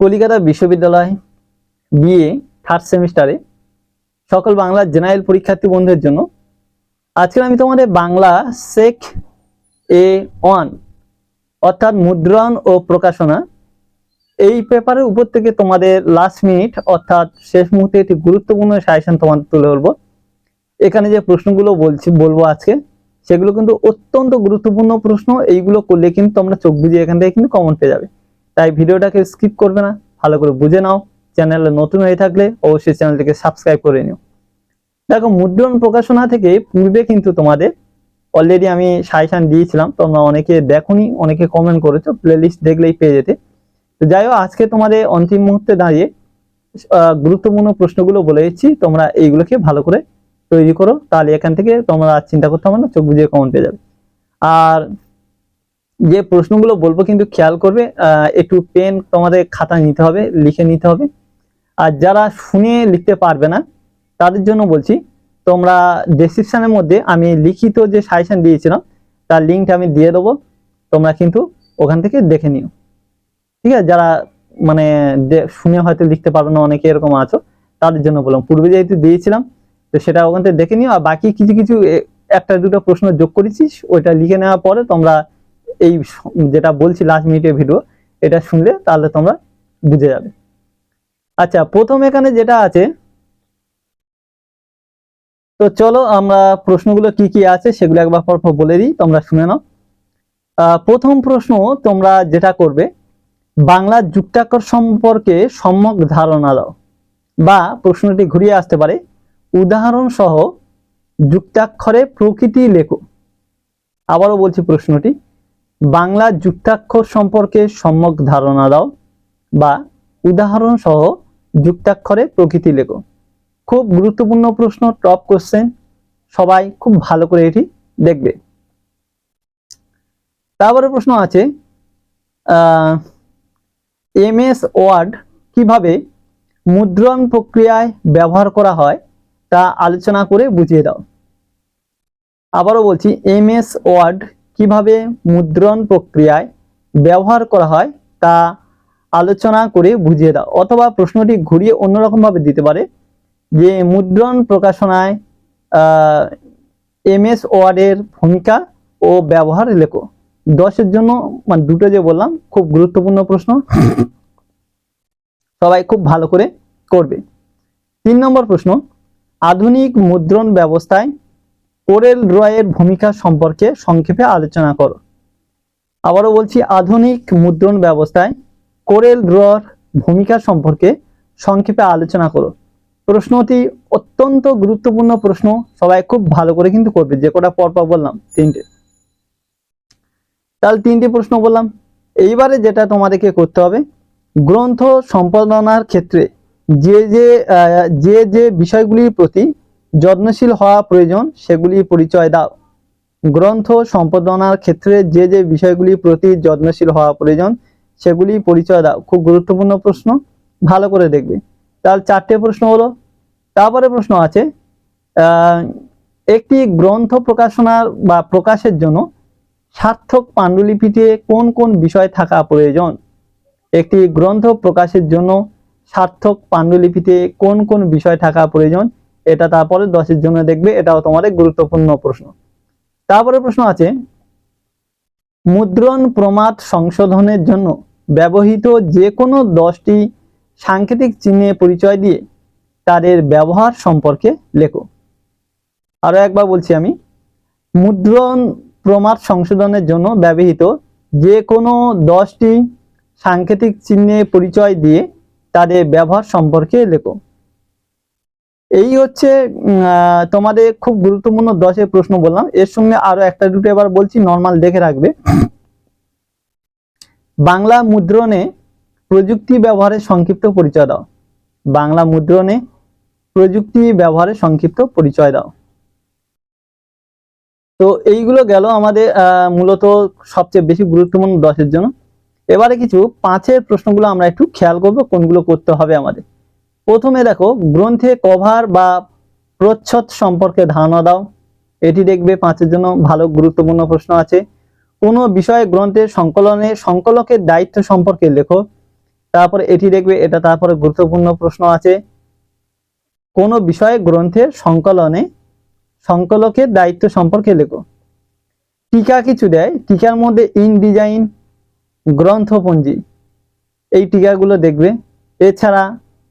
কলিকাতা বিশ্ববিদ্যালয় BA third সেমিস্টারে সকল বাংলা জেনারেল পরীক্ষার্থী বন্ধুদের জন্য। আজকে আমি তোমাদের বাংলা সেক এ ওয়ান অর্থাৎ মুদ্রণ ও প্রকাশনা এই পেপারের উপর থেকে তোমাদের লাস্ট মিনিট অর্থাৎ শেষ মুহূর্তে একটি গুরুত্বপূর্ণ সাজেশন তোমাদের তুলে ধরবো। এখানে যে প্রশ্নগুলো বলছি, বলব আজকে, সেগুলো কিন্তু অত্যন্ত গুরুত্বপূর্ণ প্রশ্ন। এইগুলো করলে কিন্তু তোমরা চোখ বুঝিয়ে এখান থেকে কিন্তু কমন পেয়ে যাবে। তাই ভিডিওটাকে স্কিপ করবে না, ভালো করে বুঝে নাও। চ্যানেলে নতুন হয়ে থাকলে অবশ্যই চ্যানেলটিকে সাবস্ক্রাইব করে নিও। দেখো, মুদ্রণ প্রকাশনা থেকে পূর্বে কিন্তু তোমাদের অলরেডি আমি সাজেশন দিয়েছিলাম, তোমরা অনেকে দেখোনি, অনেকে কমেন্ট করেছ প্লেলিস্ট দেখলেই পেয়ে যেতে। তো যাই হোক, আজকে তোমাদের অন্তিম মুহূর্তে দাঁড়িয়ে গুরুত্বপূর্ণ প্রশ্নগুলো বলে দিচ্ছি, তোমরা এইগুলোকে ভালো করে তৈরি করো, তাহলে এখান থেকে তোমরা চিন্তা করতে হবে না, চোখ বুঝিয়ে কমন পেয়ে যাবে। আর যে প্রশ্নগুলো বলব কিন্তু খেয়াল করবে একটু পেন তোমাদের খাতা নিতে হবে, লিখে নিতে হবে। আর যারা শুনে লিখতে পারবে না, তাদের জন্য বলছি, তোমরা ডেসক্রিপশনের মধ্যে আমি লিখিত যে সাজেশন দিয়েছিলাম, তার লিঙ্কটা আমি দিয়ে দেবো। তোমরা কিন্তু ওখান থেকে দেখে নিও। ঠিক আছে? যারা মানে শুনে হয়তো লিখতে পারবে না, অনেকে এরকম আছো, তাদের জন্য বললাম। পূর্বে যেহেতু দিয়েছিলাম, তো সেটা ওখান থেকে দেখে নিও। আর বাকি কিছু কিছু একটা দুটো প্রশ্ন যোগ করেছিস, ওইটা লিখে নেওয়ার পরে তোমরা এই যেটা বলছি লাস্ট মিনিটের ভিডিও এটা শুনলে তাহলে তোমরা বুঝে যাবে। আচ্ছা প্রথম এখানে যেটা আছে, তো চলো আমরা প্রশ্নগুলো কি কি আছে সেগুলো একবার পর বলে দিই, তোমরা শুনে নাও। প্রথম প্রশ্ন, তোমরা যেটা করবে, বাংলা যুক্তাক্ষর সম্পর্কে সম্যক ধারণা দাও। বা প্রশ্নটি ঘুরিয়ে আসতে পারে উদাহরণ সহ যুক্তাক্ষরে প্রকৃতি লেখো। আবারও বলছি প্রশ্নটি। বাংলা যুক্তাক্ষর সম্পর্কে সম্যক ধারণা দাও বা উদাহরণ সহ যুক্তাক্ষরে প্রকৃতি লেখো। খুব গুরুত্বপূর্ণ প্রশ্ন টপ কোশ্চেন সবাই খুব ভালো করে এটি দেখবে। তারপরে প্রশ্ন আছে এম এস ওয়ার্ড কীভাবে মুদ্রণ প্রক্রিয়ায় ব্যবহার করা হয় তা আলোচনা করে বুঝিয়ে দাও। আবারও বলছি, এম এস ওয়ার্ড কীভাবে মুদ্রণ প্রক্রিয়ায় ব্যবহার করা হয় তা আলোচনা করে বুঝিয়ে দাও। অথবা প্রশ্নটি ঘুরিয়ে অন্যরকম ভাবে দিতে পারে। যে মুদ্রণ প্রকাশনায় এম এস ওয়ার্ডের ভূমিকা ও ব্যবহার লেখো। দশের জন্য মানে দুটো যে বললাম, খুব গুরুত্বপূর্ণ প্রশ্ন। সবাই খুব ভালো করে করবে। তিন নম্বর প্রশ্ন, আধুনিক মুদ্রণ ব্যবস্থায় কোরেল ড্রয়ের ভূমিকা সম্পর্কে সংক্ষেপে আলোচনা করো। আবারও বলছি, আধুনিক মুদ্রণ ব্যবস্থায় কোরেল ড্রর ভূমিকা সম্পর্কে সংক্ষেপে আলোচনা করো। প্রশ্নটি অত্যন্ত গুরুত্বপূর্ণ প্রশ্ন, সবাই খুব ভালো করে কিন্তু করবে, যে কটা পরপর বললাম, তিনটে। তাহলে তিনটে প্রশ্ন বললাম। এইবারে যেটা তোমাদেরকে করতে হবে, গ্রন্থ সম্পাদনার ক্ষেত্রে যে যে যে যে বিষয়গুলির প্রতি যত্নশীল হওয়া প্রয়োজন, সেগুলি পরিচয় দাও। গ্রন্থ সম্পাদনার ক্ষেত্রে যে যে বিষয়গুলির প্রতি যত্নশীল হওয়া প্রয়োজন, সেগুলি পরিচয় দাও। খুব গুরুত্বপূর্ণ প্রশ্ন, ভালো করে দেখবে। তাহলে চারটে প্রশ্ন হলো, তারপরে প্রশ্ন আছে একটি গ্রন্থ প্রকাশনার বা প্রকাশের জন্য সার্থক পাণ্ডুলিপিতে কোন কোন বিষয় থাকা প্রয়োজন? একটি গ্রন্থ প্রকাশের জন্য সার্থক পাণ্ডুলিপিতে কোন কোন বিষয় থাকা প্রয়োজন? এটা তারপরে দশের জন্য দেখবে, এটাও তোমাদের গুরুত্বপূর্ণ প্রশ্ন। তারপরে প্রশ্ন আছে, মুদ্রণ প্রমাদ সংশোধনের জন্য ব্যবহৃত যে কোনো দশটি সাংকেতিক চিহ্নে পরিচয় দিয়ে তাদের ব্যবহার সম্পর্কে লেখো। আরও একবার বলছি আমি, মুদ্রণ প্রমাদ সংশোধনের জন্য ব্যবহৃত যে কোনো দশটি সাংকেতিক চিহ্নে পরিচয় দিয়ে তাদের ব্যবহার সম্পর্কে লেখো। এই হচ্ছে তোমাদের খুব গুরুত্বপূর্ণ দশের প্রশ্ন বললাম। এর সঙ্গে আরও একটা দুটো এবার বলছি নর্মাল দেখে রাখবে। বাংলা মুদ্রণে প্রযুক্তি ব্যবহারের সংক্ষিপ্ত পরিচয় দাও। বাংলা মুদ্রণে প্রযুক্তি ব্যবহারের সংক্ষিপ্ত পরিচয় দাও। তো এইগুলো গেল আমাদের মূলত সবচেয়ে বেশি গুরুত্বপূর্ণ দশের জন্য। এবারে কিছু পাঁচের প্রশ্নগুলো আমরা একটু খেয়াল করব, কোনগুলো করতে হবে আমাদের। প্রথমে দেখো, গ্রন্থে কভার বা প্রচ্ছদ সম্পর্কে ধারণা দাও। এটি দেখবে পাঁচের জন্য ভালো গুরুত্বপূর্ণ প্রশ্ন আছে। কোনো বিষয়ে গ্রন্থের সংকলনে, সংকলকের দায়িত্ব সম্পর্কে লেখো। তারপরে এটি দেখবে, এটা তারপরে গুরুত্বপূর্ণ প্রশ্ন আছে। কোন বিষয়ে গ্রন্থের সংকলনে, সংকলকের দায়িত্ব সম্পর্কে লেখো। টিকা কিছু দেয়। টিকার মধ্যে ইন ডিজাইন গ্রন্থপঞ্জি, এই টিকাগুলো দেখবে। এছাড়া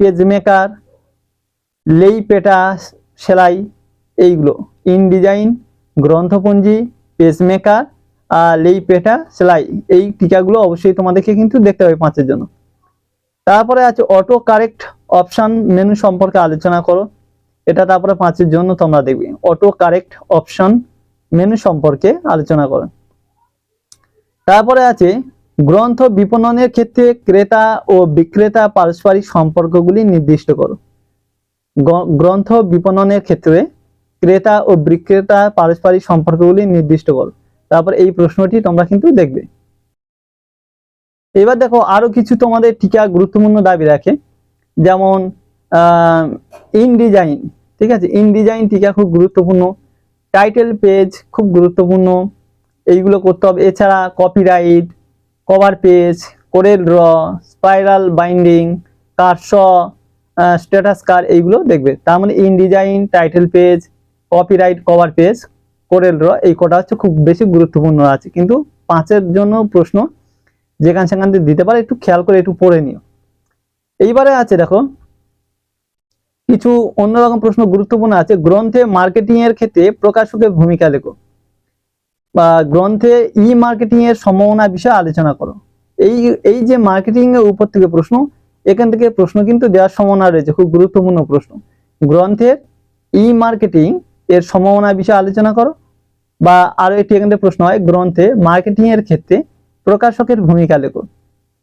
পেজ মেকার, লেই পেটা, সেলাই, এইগুলো। ইন ডিজাইন গ্রন্থপঞ্জি, পেজ মেকার, আর লেই পেটা, সেলাই। এই টিকাগুলো অবশ্যই তোমাদেরকে কিন্তু দেখতে হবে পাঁচের জন্য। তারপরে আছে অটো কারেক্ট অপশান মেনু সম্পর্কে আলোচনা করো। এটা তারপরে পাঁচের জন্য তোমরা দেখবে। অটো কারেক্ট অপশন মেনু সম্পর্কে আলোচনা করো। তারপরে আছে গ্রন্থ বিপণনের ক্ষেত্রে ক্রেতা ও বিক্রেতা পারস্পরিক সম্পর্কগুলি নির্দিষ্ট করো। গ্রন্থ বিপণনের ক্ষেত্রে ক্রেতা ও বিক্রেতা পারস্পরিক সম্পর্কগুলি নির্দিষ্ট করো। তারপর এই প্রশ্নটি তোমরা কিন্তু দেখবে। এবার দেখো আরও কিছু তোমাদের টিকা গুরুত্বপূর্ণ দাবি রাখে। যেমন ইন ডিজাইন ঠিক আছে? ইন ডিজাইন টিকা খুব গুরুত্বপূর্ণ। টাইটেল পেজ খুব গুরুত্বপূর্ণ। এইগুলো করতে হবে। এছাড়া কপিরাইট কভার পেজ কোরেল র স্পাইরাল বাইন্ডিং কার্স স্ট্যাটাস কার এইগুলো দেখবে। তার মানে InDesign title page copyright cover page Corel র এই কটা হচ্ছে খুব বেশি গুরুত্বপূর্ণ আছে। কিন্তু পাঁচের জন্য প্রশ্ন, যেখান সেখান থেকে দিতে পারে, একটু খেয়াল করে একটু পড়ে নিও। এইবারে আছে, দেখো, কিছু অন্যরকম প্রশ্ন গুরুত্বপূর্ণ আছে। গ্রন্থে মার্কেটিং এর ক্ষেত্রে প্রকাশকের ভূমিকা লেখো গ্রন্থে ই মার্কেটিং এর সম্ভাবনা বিষয়ে আলোচনা করো। এই এই যে মার্কেটিং এর উপর থেকে প্রশ্ন, এখান থেকে প্রশ্ন কিন্তু দেওয়ার সম্ভাবনা রয়েছে, খুব গুরুত্বপূর্ণ প্রশ্ন। গ্রন্থের ই মার্কেটিং এর সম্ভাবনা বিষয়ে আলোচনা করো, বা আরও একটি এখান থেকে প্রশ্ন হয়, গ্রন্থে মার্কেটিং এর ক্ষেত্রে প্রকাশকের ভূমিকা লেখো।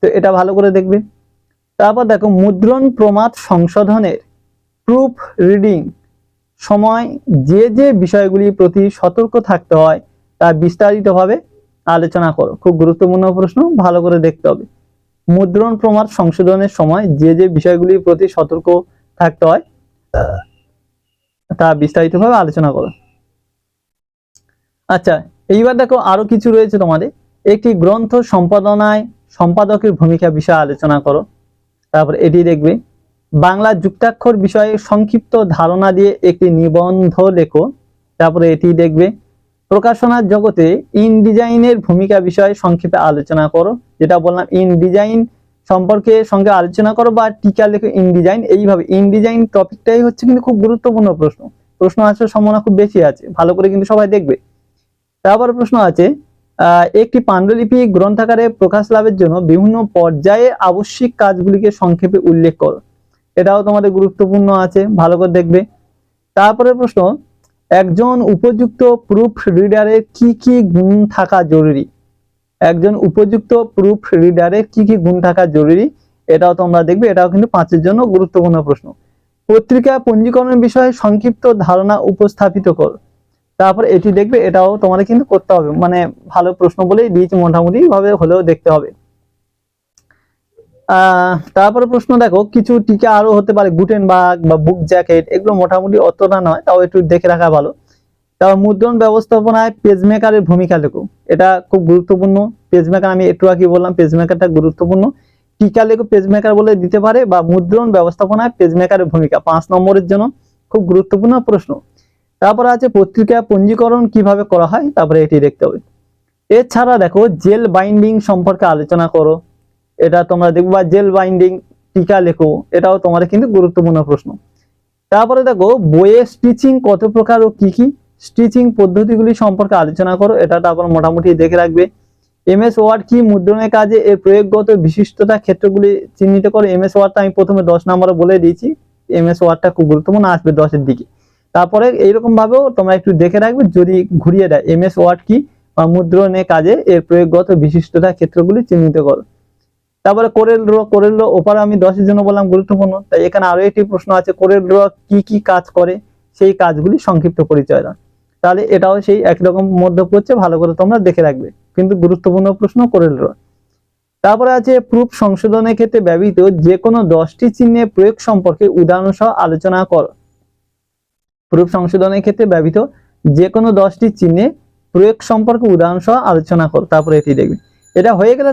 তো এটা ভালো করে দেখবে। তারপর দেখো, মুদ্রণ প্রমাদ সংশোধনের প্রুফ রিডিং সময়, যে যে বিষয়গুলির প্রতি সতর্ক থাকতে হয় তা বিস্তারিতভাবে আলোচনা করো। খুব গুরুত্বপূর্ণ প্রশ্ন, ভালো করে দেখতে হবে। মুদ্রণ প্রমাদ সংশোধনের সময় যে যে বিষয়গুলির প্রতি সতর্ক থাকতে হয়, তা বিস্তারিতভাবে আলোচনা করো। আচ্ছা এইবার দেখো আরও কিছু রয়েছে তোমাদের। একটি গ্রন্থ সম্পাদনায় সম্পাদকের ভূমিকা বিষয়ে আলোচনা করো। তারপর এটি দেখবে, বাংলা যুক্তাক্ষর বিষয়ে সংক্ষিপ্ত ধারণা দিয়ে একটি নিবন্ধ লেখো। তারপরে এটি দেখবে প্রকাশনার জগতে ইন ডিজাইনের ভূমিকা বিষয়ে সংক্ষেপে আলোচনা করো। যেটা বললাম ইন ডিজাইন সম্পর্কে সঙ্গে আলোচনা করো বা টিকা লেখো ইন ডিজাইন এইভাবে ইন ডিজাইন টপিকটাই হচ্ছে কিন্তু খুব গুরুত্বপূর্ণ প্রশ্ন। প্রশ্ন আসার সম্ভাবনা খুব বেশি আছে। ভালো করে কিন্তু সবাই দেখবে। তারপর প্রশ্ন আছে একটি পাণ্ডুলিপি গ্রন্থাকারে প্রকাশ লাভের জন্য বিভিন্ন পর্যায়ে আবশ্যিক কাজগুলিকে সংক্ষেপে উল্লেখ করো। এটাও তোমাদের গুরুত্বপূর্ণ আছে। ভালো করে দেখবে। তারপরে প্রশ্ন একজন উপযুক্ত প্রুফ রিডারের কি কি গুণ থাকা জরুরি? একজন উপযুক্ত প্রুফ রিডারের কি কি গুণ থাকা জরুরি? এটাও তোমরা দেখবে, এটাও কিন্তু পাঁচের জন্য গুরুত্বপূর্ণ প্রশ্ন। পত্রিকা পঞ্জীকরণ বিষয়ে সংক্ষিপ্ত ধারণা উপস্থাপিত কর। তারপর এটি দেখবে, এটাও তোমাদের কিন্তু করতে হবে। মানে ভালো প্রশ্ন বলেই দিয়েছি মোটামুটি ভাবে হলেও দেখতে হবে। তারপরে প্রশ্ন দেখো, কিছু টিকা আরও হতে পারে গুটেন বাগ বা বুক জ্যাকেট এগুলো মোটামুটি অতটা নয়, তাও একটু দেখে রাখা ভালো। তারপর মুদ্রণ ব্যবস্থাপনায় পেজমেকারের ভূমিকা লেখো এটা খুব গুরুত্বপূর্ণ। পেজমেকার আমি একটু আগে বললাম পেজমেকারটা গুরুত্বপূর্ণ। টিকা লেখো পেজমেকার বলে দিতে পারে, বা মুদ্রণ ব্যবস্থাপনায় পেজমেকারের ভূমিকা, পাঁচ নম্বরের জন্য খুব গুরুত্বপূর্ণ প্রশ্ন। তারপরে আছে পত্রিকা পঞ্জীকরণ কীভাবে করা হয়, তারপরে এটি দেখতে হবে। এছাড়া দেখো জেল বাইন্ডিং সম্পর্কে আলোচনা করো। এটা তোমরা দেখব বা জেল বাইন্ডিং টিকা লেখো, এটাও তোমাদের কিন্তু গুরুত্বপূর্ণ প্রশ্ন। তারপরে দেখো, বইয়ে স্টিচিং কত প্রকার ও কি কি? স্টিচিং পদ্ধতিগুলি সম্পর্কে আলোচনা করো, এটা তারপর মোটামুটি দেখে রাখবে। এমএস ওয়ার্ড কি মুদ্রণের কাজে এর প্রয়োগগত বিশিষ্টতা ক্ষেত্রগুলি চিহ্নিত করো? এমএস ওয়ার্ডটা আমি প্রথমে দশ নম্বরে বলে দিয়েছি, এমএস ওয়ার্ডটা খুব গুরুত্বপূর্ণ, আসবে দশের দিকে। তারপরে এইরকম ভাবেও তোমরা একটু দেখে রাখবে, যদি ঘুরিয়ে দেয় এমএস ওয়ার্ড কি বা মুদ্রণের কাজে এর প্রয়োগগত বিশিষ্টতা ক্ষেত্রগুলি চিহ্নিত করো। তারপরে কোরেল র কোরেল র ওপারে আমি দশের জন্য বললাম গুরুত্বপূর্ণ। তাই এখানে আরও একটি প্রশ্ন আছে, কোরেল র কি কি কাজ করে? সেই কাজগুলি সংক্ষিপ্ত পরিচয় দাও। তাহলে এটাও সেই একই রকম মধ্যে পড়ছে, ভালো করে তোমরা দেখে রাখবে। কিন্তু গুরুত্বপূর্ণ প্রশ্ন কোরেল র তারপরে আছে প্রুফ সংশোধনের ক্ষেত্রে ব্যবহৃত যে কোনো দশটি চিহ্নের প্রয়োগ সম্পর্কে উদাহরণ সহ আলোচনা করো। প্রুফ সংশোধনের ক্ষেত্রে ব্যবহৃত যে কোনো দশটি চিহ্নে প্রয়োগ সম্পর্কে উদাহরণ সহ আলোচনা করো। তারপরে এটি দেখবে। এটা হয়ে গেলে